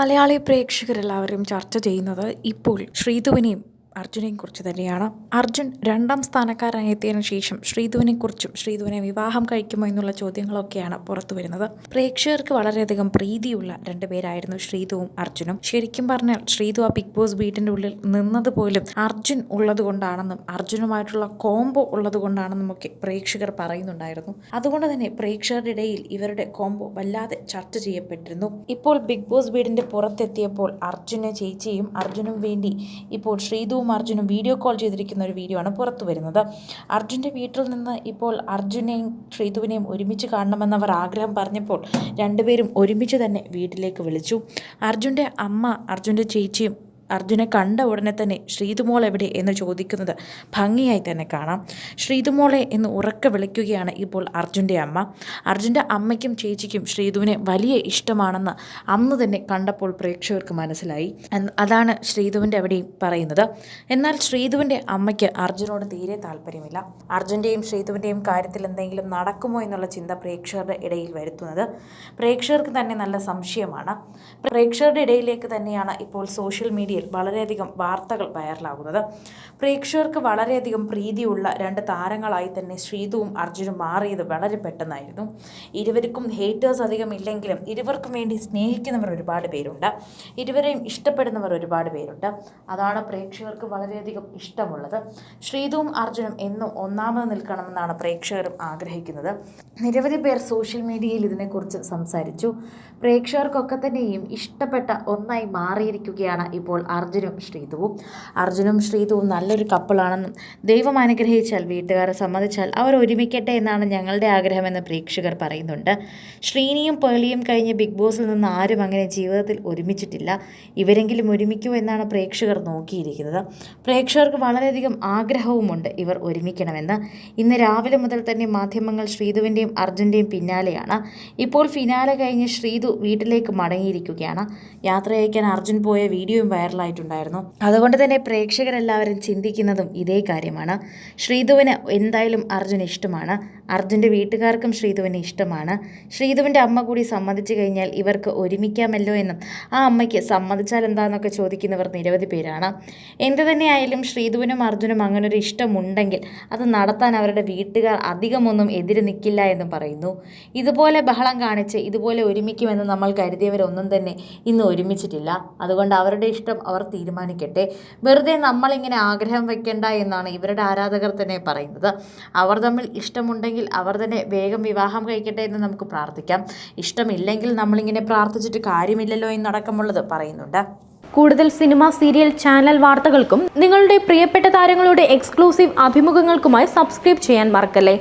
മലയാളി പ്രേക്ഷകരെല്ലാവരും ചർച്ച ചെയ്യുന്നത് ഇപ്പോൾ ശ്രീധുവിനെയും അർജുനെയും കുറിച്ച് തന്നെയാണ്. അർജുൻ രണ്ടാം സ്ഥാനക്കാരനായി എത്തിയതിനു ശേഷം ശ്രീധുവിനെ കുറിച്ചും ശ്രീധുവിനെ വിവാഹം കഴിക്കുമോ എന്നുള്ള ചോദ്യങ്ങളൊക്കെയാണ് പുറത്തു വരുന്നത്. പ്രേക്ഷകർക്ക് വളരെയധികം പ്രീതിയുള്ള രണ്ടുപേരായിരുന്നു ശ്രീധുവും അർജുനും. ശരിക്കും പറഞ്ഞാൽ ശ്രീധു ആ ബിഗ് ബോസ് വീട്ടിന്റെ ഉള്ളിൽ നിന്നത് പോലും അർജുൻ ഉള്ളത് കൊണ്ടാണെന്നും അർജുനുമായിട്ടുള്ള കോംബോ ഉള്ളത് കൊണ്ടാണെന്നും ഒക്കെ പ്രേക്ഷകർ പറയുന്നുണ്ടായിരുന്നു. അതുകൊണ്ട് തന്നെ പ്രേക്ഷകരുടെ ഇടയിൽ ഇവരുടെ കോംബോ വല്ലാതെ ചർച്ച ചെയ്യപ്പെട്ടിരുന്നു. ഇപ്പോൾ ബിഗ് ബോസ് വീടിന്റെ പുറത്തെത്തിയപ്പോൾ അർജുനെ ചേച്ചിയും അർജുനും വേണ്ടി ഇപ്പോൾ ശ്രീധുവും അർജുനും വീഡിയോ കോൾ ചെയ്തിരിക്കുന്ന ഒരു വീഡിയോ ആണ് പുറത്തു വരുന്നത്. അർജുന്റെ വീട്ടിൽ നിന്ന് ഇപ്പോൾ അർജുനെയും ശ്രീതുവിനെയും ഒരുമിച്ച് കാണണമെന്നവർ ആഗ്രഹം പറഞ്ഞപ്പോൾ രണ്ടുപേരും ഒരുമിച്ച് തന്നെ വീട്ടിലേക്ക് വിളിച്ചു. അർജുന്റെ അമ്മ അർജുന്റെ ചേച്ചിയും അർജുനെ കണ്ട ഉടനെ തന്നെ ശ്രീതുമോൾ എവിടെ എന്ന് ചോദിക്കുന്നത് ഭംഗിയായി തന്നെ കാണാം. ശ്രീതുമോളെ എന്ന് ഉറക്കെ വിളിക്കുകയാണ് ഇപ്പോൾ അർജുന്റെ അമ്മ. അർജുന്റെ അമ്മയ്ക്കും ചേച്ചിക്കും ശ്രീതുവിനെ വലിയ ഇഷ്ടമാണെന്ന് അന്ന് തന്നെ കണ്ടപ്പോൾ പ്രേക്ഷകർക്ക് മനസ്സിലായി. അതാണ് ശ്രീതുവിന്റെ അവിടെയും പറയുന്നത്. എന്നാൽ ശ്രീതുവിന്റെ അമ്മയ്ക്ക് അർജുനോട് തീരെ താല്പര്യമില്ല. അർജുന്റെയും ശ്രീതുവിന്റെയും കാര്യത്തിൽ എന്തെങ്കിലും നടക്കുമോ എന്നുള്ള ചിന്ത പ്രേക്ഷകരുടെ ഇടയിൽ വരുത്തുന്നത് പ്രേക്ഷകർക്ക് തന്നെ നല്ല സംശയമാണ്. പ്രേക്ഷകരുടെ ഇടയിലേക്ക് തന്നെയാണ് ഇപ്പോൾ സോഷ്യൽ മീഡിയയിൽ വളരെയധികം വാർത്തകൾ വൈറലാകുന്നത്. പ്രേക്ഷകർക്ക് വളരെയധികം പ്രീതിയുള്ള രണ്ട് താരങ്ങളായി തന്നെ ശ്രീതുവും അർജുനും മാറിയത് വളരെ പെട്ടെന്നായിരുന്നു. ഇരുവർക്കും ഹേറ്റേഴ്സ് അധികം ഇല്ലെങ്കിലും ഇരുവർക്കും വേണ്ടി സ്നേഹിക്കുന്നവർ ഒരുപാട് പേരുണ്ട്. ഇരുവരെയും ഇഷ്ടപ്പെടുന്നവർ ഒരുപാട് പേരുണ്ട്. അതാണ് പ്രേക്ഷകർക്ക് വളരെയധികം ഇഷ്ടമുള്ളത്. ശ്രീതുവും അർജുനും എന്നും ഒന്നാമത് നിൽക്കണമെന്നാണ് പ്രേക്ഷകരും ആഗ്രഹിക്കുന്നത്. നിരവധി പേർ സോഷ്യൽ മീഡിയയിൽ ഇതിനെക്കുറിച്ച് സംസാരിച്ചു. പ്രേക്ഷകർക്കൊക്കെ തന്നെയും ഇഷ്ടപ്പെട്ട ഒന്നായി മാറിയിരിക്കുകയാണ് ഇപ്പോൾ അർജുനും ശ്രീതുവും അർജുനും ശ്രീതുവും നല്ലൊരു കപ്പിളാണെന്നും ദൈവം അനുഗ്രഹിച്ചാൽ വീട്ടുകാരെ സമ്മതിച്ചാൽ അവർ ഒരുമിക്കട്ടെ എന്നാണ് ഞങ്ങളുടെ ആഗ്രഹമെന്ന് പ്രേക്ഷകർ പറയുന്നുണ്ട്. ശ്രീനിയും പേളിയും കഴിഞ്ഞ് ബിഗ് ബോസിൽ നിന്ന് ആരും അങ്ങനെ ജീവിതത്തിൽ ഒരുമിച്ചിട്ടില്ല. ഇവരെങ്കിലും ഒരുമിക്കൂ എന്നാണ് പ്രേക്ഷകർ നോക്കിയിരിക്കുന്നത്. പ്രേക്ഷകർക്ക് വളരെയധികം ആഗ്രഹവുമുണ്ട് ഇവർ ഒരുമിക്കണമെന്ന്. ഇന്ന് രാവിലെ മുതൽ തന്നെ മാധ്യമങ്ങൾ ശ്രീതുവിന്റെയും അർജുന്റെയും പിന്നാലെയാണ്. ഇപ്പോൾ ഫിനാലെ കഴിഞ്ഞ് ശ്രീതു വീട്ടിലേക്ക് മടങ്ങിയിരിക്കുകയാണ്. യാത്ര അയക്കാൻ അർജുൻ പോയ വീഡിയോയും വൈറലായിട്ടുണ്ടായിരുന്നു. അതുകൊണ്ട് തന്നെ പ്രേക്ഷകരെല്ലാവരും ചിന്തിക്കുന്നതും ഇതേ കാര്യമാണ്. ശ്രീധുവിന് എന്തായാലും അർജുൻ ഇഷ്ടമാണ്. അർജുന്റെ വീട്ടുകാർക്കും ശ്രീധുവിനെ ഇഷ്ടമാണ്. ശ്രീധുവിന്റെ അമ്മ കൂടി സമ്മതിച്ചു കഴിഞ്ഞാൽ ഇവർക്ക് ഒരുമിക്കാമല്ലോ എന്നും ആ അമ്മയ്ക്ക് സമ്മതിച്ചാൽ എന്താണെന്നൊക്കെ ചോദിക്കുന്നവർ നിരവധി പേരാണ്. എന്തു തന്നെയായാലും ശ്രീധുവിനും അർജുനും അങ്ങനൊരു ഇഷ്ടമുണ്ടെങ്കിൽ അത് നടത്താൻ അവരുടെ വീട്ടുകാർ അധികമൊന്നും എതിര് നിൽക്കില്ല എന്നും പറയുന്നു. ഇതുപോലെ ബഹളം കാണിച്ച് ഇതുപോലെ ഒരുമിക്കുമെന്ന് നമ്മൾ കരുതിയവരൊന്നും തന്നെ ഇന്ന് ഒരുമിച്ചിട്ടില്ല. അതുകൊണ്ട് അവരുടെ ഇഷ്ടം അവർ തീരുമാനിക്കട്ടെ. വെറുതെ നമ്മളിങ്ങനെ ആഗ്രഹം വെക്കേണ്ട എന്നാണ് ഇവരുടെ ആരാധകർ തന്നെ പറയുന്നത്. അവർ തമ്മിൽ ഇഷ്ടമുണ്ടെങ്കിൽ അവർ തന്നെ വേഗം വിവാഹം കഴിക്കട്ടെ എന്ന് നമുക്ക് പ്രാർത്ഥിക്കാം. ഇഷ്ടമില്ലെങ്കിൽ നമ്മളിങ്ങനെ പ്രാർത്ഥിച്ചിട്ട് കാര്യമില്ലല്ലോ എന്നടക്കമുള്ളത് പറയുന്നുണ്ട്. കൂടുതൽ സിനിമ സീരിയൽ ചാനൽ വാർത്തകൾക്കും നിങ്ങളുടെ പ്രിയപ്പെട്ട താരങ്ങളുടെ എക്സ്ക്ലൂസീവ് അഭിമുഖങ്ങൾക്കുമായി സബ്സ്ക്രൈബ് ചെയ്യാൻ മറക്കല്ലേ?